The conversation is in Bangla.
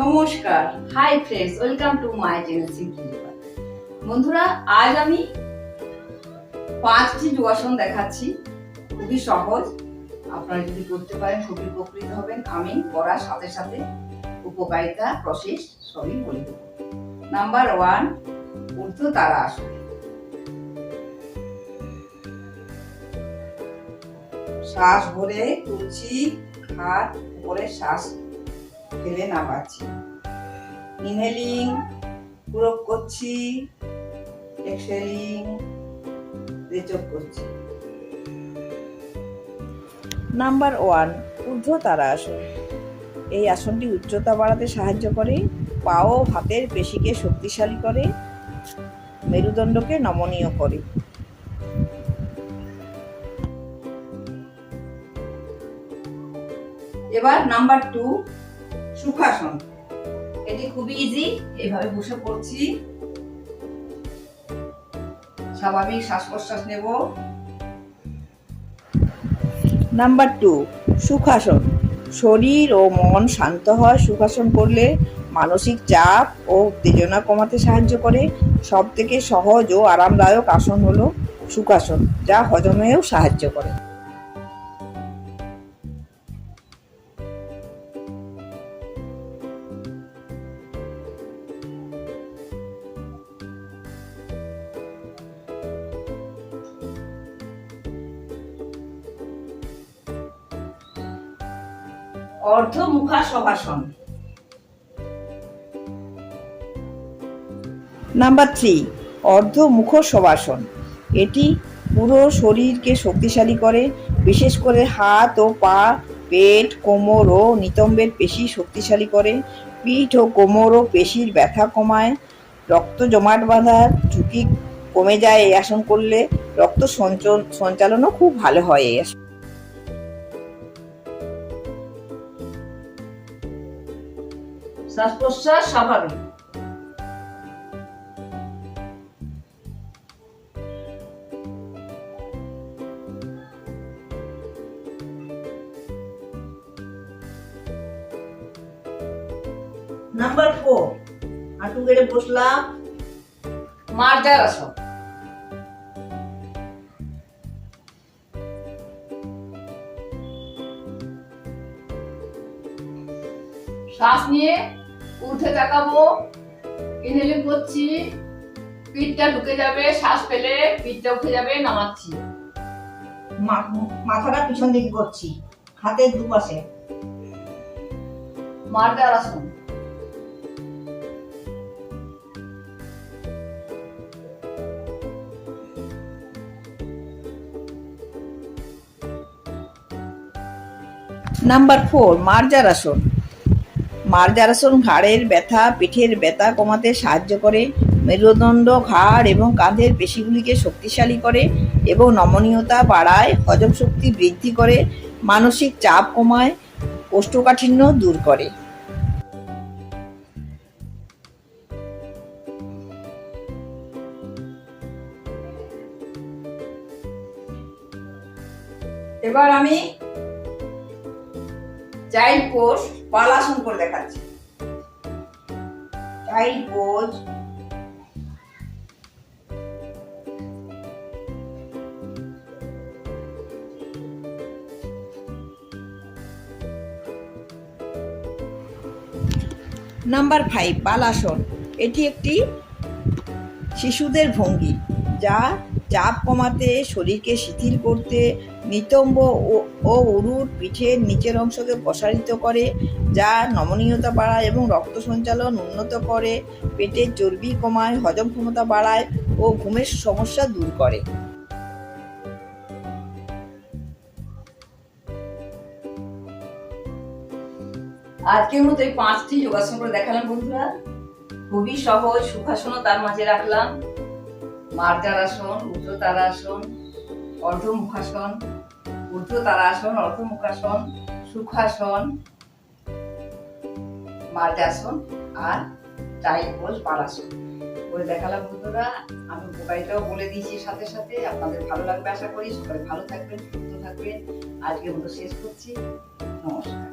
নমস্কার। Hi friends welcome to my simply বন্ধুরা, আজ আমি পাঁচটি যোগাসন দেখাচ্ছি। খুবই সহজ। আপনারা যদি করতে পারেন, খুবই উপকৃত হবেন। আমি করার সাথে সাথে উপকারিতা, প্রসেস সবই বলে নাম্বার ওয়ান ঊর্ধ্ব তারা আসন। শ্বাস ভরে তুলছি, হাত উপরে শ্বাস ফেলে না পাচ্ছি ইনহেলিং পুরো করছি এক্সহেলিং রেচক করছি। নাম্বার ওয়ান ঊর্ধ্ব তারা আসন। এই আসনটি উচ্চতা বাড়াতে সাহায্য করে পা ও হাতের পেশিকে শক্তিশালী করে মেরুদণ্ডকে নমনীয় করে। এবার নাম্বার টু সুখাসন এটি খুবই ইজি এভাবে বসে পড়ছি। স্বাভাবিক শ্বাস প্রশ্বাস নেব। Number two Sukhasana. শরীর ও মন শান্ত হয় সুখাসন করলে মানসিক চাপ ও উত্তেজনা কমাতে সাহায্য করে। সব থেকে সহজ ও আরামদায়ক আসন হলো সুখাসন, যা হজমেও সাহায্য করে। অর্ধমুখা নাম্বার থ্রি অর্ধ মুখ শবাসন এটি পুরো শরীরকে শক্তিশালী করে, বিশেষ করে হাত ও পা, পেট, কোমর ও নিতম্বের পেশি শক্তিশালী করে, পিঠ ও কোমর ও পেশির ব্যথা কমায়, রক্ত জমাট বাঁধার ঝুঁকি কমে যায় এই আসন করলে, রক্ত সঞ্চল- সঞ্চালনও খুব ভালো হয় এই আসন। শ্বাস প্রশ্বাস স্বাভাবিক। নাম্বার ফোর হাঁটু গেড়ে বসলাম। মার্জার আসন। শ্বাস নিয়ে উঠে তাকাবো। ইনহেলিং করছি। পিঠটা ঢুকে যাবে শ্বাস ফেলে পিঠটা উঠে যাবে নামাচ্ছি। মাথাটা পিছন দিকে করছি হাতের দুপাশে। মার্জার আসন। নাম্বার ফোর মার্জার আসন। মার্জার আসন ঘাড়ের ব্যথা, পিঠের ব্যথা কমাতে সাহায্য করে, মেরুদণ্ড, ঘাড় এবং কাঁধের পেশিগুলিকে শক্তিশালী করে এবং নমনীয়তা বাড়ায়, হজম শক্তি বৃদ্ধি করে, মানসিক চাপ কমায়, কোষ্ঠকাঠিন্য দূর করে। এবার আমি চাইল্ড পোজ পালাসন করে দেখাচ্ছি। Child pose number five Balasana এটি একটি শিশুদের ভঙ্গি যা চাপ কমাতে, শরীরকে শিথিল করতে, নিতম্ব ও- উরুর পিঠের নিচের অংশকে প্রসারিত করে, যা নমনীয়তা বাড়ায় এবং রক্ত সঞ্চালন উন্নত করে, পেটের চর্বি কমায়, হজম ক্ষমতা বাড়ায় ও ঘুমের সমস্যা দূর করে। আজকের মতো এই পাঁচটি যোগাসন করে দেখালাম বন্ধুরা। খুবই সহজ, সুখাসনও তার মাঝে রাখলাম। মার্জার আসন ঊর্ধ্ব তারাসন অর্ধমুখাসন ঊর্ধ্ব তারাসন অর্ধমুখাসন সুখাসন মার্জাসন আর চাই পোজ পালাসন করে দেখালাম বন্ধুরা, আমি উপকারিতাও বলে দিয়েছি সাথে সাথে। আপনাদের ভালো লাগবে আশা করি। সবাই ভালো থাকবেন, সুস্থ থাকবেন। আজকের মতো শেষ করছি। নমস্কার।